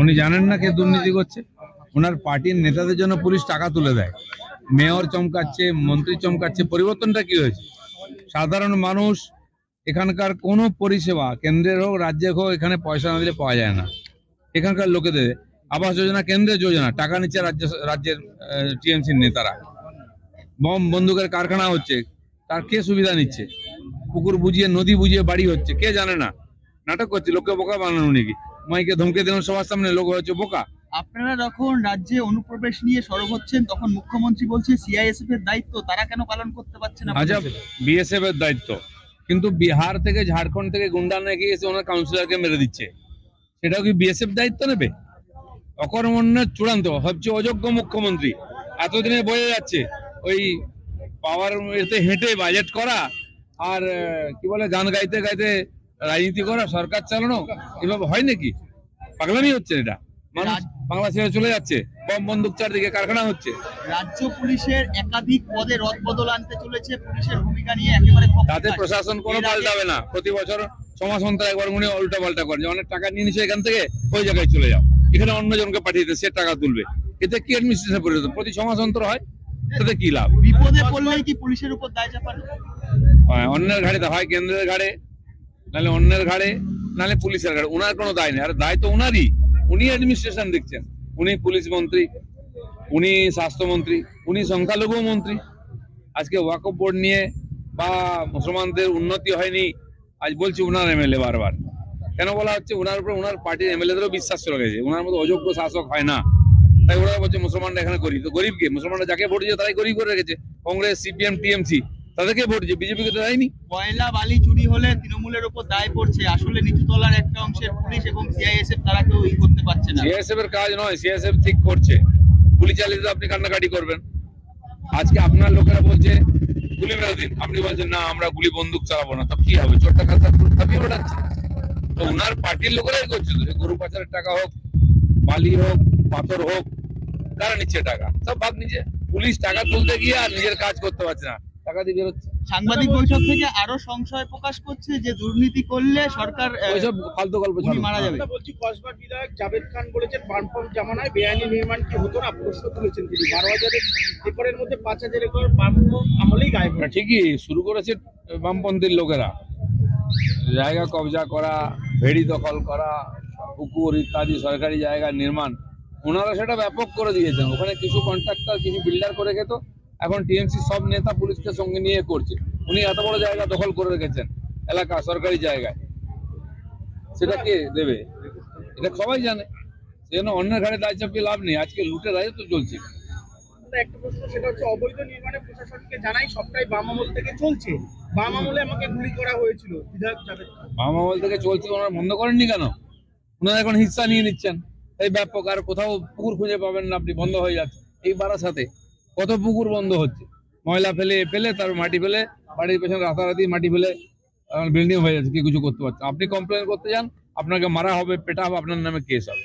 উনি জানেন না কে দুর্নীতি করছে? ওনার পার্টির নেতাদের জন্য পুলিশ টাকা তুলে দেয়। মেয়র চমকাচ্ছে, মন্ত্রী চমকাচ্ছে, পরিবর্তনটা কি হয়েছে? সাধারণ মানুষ, এখানকার কোনো পরিষেবা, কেন্দ্রের হোক, রাজ্যের হোক, এখানে পয়সা না দিলে পাওয়া যায় না। এখানকার লোকেদের, আবাস যোজনা, কেন্দ্রের যোজনা, টাকা নিচ্ছে রাজ্য, রাজ্যের টিএমসির নেতারা। বম বন্দুকের কারখানা হচ্ছে, তার কে সুবিধা নিচ্ছে? পুকুর বুঝিয়ে, নদী বুঝিয়ে বাড়ি হচ্ছে, কে জানে না? নাটক করছে, লোককে বোকা বানানো নাকি? মাইকে ধমকে দিলেন সবার সামনে লোক হয়েছে বোকা। আপনারা যখন রাজ্যে অনুপ্রবেশ নিয়ে সরব হচ্ছেন তখন মুখ্যমন্ত্রী বলছে সিআইএসএফ এর দায়িত্ব তারা কেন পালন করতে পারছে না? আজব বিএসএফ এর দায়িত্ব। কিন্তু বিহার থেকে ঝাড়খণ্ড থেকে গুন্ডা নাকি এসে ওনার কাউন্সিলরকে মেরে দিচ্ছে। সেটাও কি বিএসএফ দায়িত্ব নেবে? অকর্মণ্যের চূড়ান্ত সবচেয়ে অযোগ্য মুখ্যমন্ত্রী। এতদিনে বোঝা যাচ্ছে ওই পাওয়ার এতে হেঁটে বাজেট করা আর কি বলে গান গাইতে গাইতে রাজনীতি করা সরকার চালানো এভাবে হয় নাকি? পাগলামি হচ্ছে এটা। মানুষ বাংলা ছেড়ে চলে যাচ্ছে বম বন্দুক চারদিকে কারখানা হচ্ছে। রাজ্য পুলিশের একাধিক পদে রদবদল আনতে চলেছে পুলিশের ভূমিকা নিয়ে একেবারে তাতে প্রশাসন কোনো পাল্টাবে না। প্রতি বছর সমাজ একবার উনি উল্টা পাল্টা করে অনেক টাকা নিয়ে নিচ্ছে এখান থেকে ওই জায়গায় চলে যাও। এখানে অন্য জনকে পাঠিয়ে দিতে সে টাকা তুলবে। এতে কি অ্যাডমিনিস্ট্রেশন পরিণত প্রতি সমাজতন্ত্র হয় তাতে কি লাভ? বিপদে পড়লেই কি পুলিশের উপর দায় চাপানো? অন্যের ঘাড়ে হয় কেন্দ্রের ঘাড়ে। নাহলে অন্যের ঘাড়ে, নাহলে পুলিশের ঘাড়ে। ওনার কোনো দায় নেই। আর দায় তো ওনারই উনি অ্যাডমিনিস্ট্রেশন দেখছেন। উনি পুলিশ মন্ত্রী, উনি স্বাস্থ্যমন্ত্রী উনি সংখ্যালঘু মন্ত্রী। আজকে ওয়াকফ বোর্ড নিয়ে বা মুসলমানদের উন্নতি হয়নি, আজ বলছি উনার এমএলএ বারবার। কেন বলা হচ্ছে উনার উপরে, উনার পার্টির এমএলএদেরও বিশ্বাস চলে গেছে। উনার মতো অযোগ্য শাসক হয় না। তাই ওরা বলছে মুসলমানরা এখানে গরিব। তো গরিব কে মুসলমানরা যাকে ভোট দিয়েছে তারাই গরিব করে রেখেছে। Congress, CPM, TMC. তাদেরকে ভোট দিয়েছে? বিজেপিকে তো দেয়নি? কয়লা বালি চুরি হলে তৃণমূলের উপর দায় পড়ছে। আসলে নিচুতলার একটা অংশের পুলিশ এবং সিআইএসএফ তারা কেউ ই করতে পারছে না। সিএসএফ এর কাজ নয় সিএসএফ ঠিক করছে। গুলি চালিয়ে দিলে আপনি কান্নাকাটি করবেন। আজকে আপনার লোকেরা বলছে গুলি মেরে দিন। আপনি বলছেন না আমরা গুলি বন্দুক চালাবো না। তো কি হবে? চোরটা কাজ থাপিয়ে ওঠাচ্ছে তো ওনার পার্টির লোকেরাই করছে তো গরু পাচারের টাকা হোক বালি হোক পাথর হোক কারা নিচ্ছে টাকা। সব ভাগ নিচ্ছে পুলিশ টাকা তুলতে গিয়ে আর নিজের কাজ করতে পারছে না। টাকা দিয়ে বেরোচ্ছে। সাংবাদিক বৈঠক থেকে আরও সংশয় প্রকাশ করছে যে দুর্নীতি করলে সরকার ওইসব ফালতু গল্প উনি মারা যাবে। বলছি কসবার বিধায়ক জাভেদ খান বলেছেন বামফ্রন্ট জামানায় বেআইনি নির্মাণ কি হতো না? প্রশ্ন তুলেছেন তিনি। বারো হাজারের একরের মধ্যে পাঁচ হাজার একর বামফ্রন্ট আমলেই গায়েব না, ঠিকই শুরু করেছে বামপন্থীর লোকেরা। জায়গা কবজা করা ভেড়ি দখল করা পুকুর ইত্যাদি সরকারি জায়গা নির্মাণ ওনারা সেটা ব্যাপক করে দিয়েছেন। ওখানে কিছু কন্ট্রাক্টর কিছু বিল্ডার করে খেত। এখন টিএমসি সব নেতা পুলিশকে সঙ্গে নিয়ে করছে। উনি এত বড় জায়গা দখল করে রেখেছেন এলাকা সরকারি জায়গায়। সেটা কে দেবে? এটা সবাই জানে। সেজন্য অন্যের ঘাড়ে দায় চাপিয়ে লাভ নেই। আজকে লুটের রাজত্ব চলছে। আমাদের একটা প্রশ্ন সেটা হচ্ছে অবৈধ নির্মাণে প্রশাসনকে জানাই সবটাই বাম আমল থেকে চলছে? বাম আমলে আমাকে গুলি করা হয়েছিল বিধায়ক জাভেদ বাম আমল থেকে চলছে ওনারা বন্ধ করেননি কেন? ওনারা এখন হিস্সা নিয়ে নিচ্ছেন। এই ব্যাপক আর কোথাও পুকুর খুঁজে পাবেন না আপনি বন্ধ হয়ে যাচ্ছে। এই বারাসাতে। কত পুকুর বন্ধ হচ্ছে ময়লা ফেলে ফেলে তার মাটি ফেলে, বাড়ির পেছনে রাতারাতি মাটি ফেলে বিল্ডিং হয়ে যাচ্ছে, কি কিছু করতে পারছে। আপনি কমপ্লেন করতে যান, আপনাকে মারা হবে, পেটা হবে, আপনার নামে কেস হবে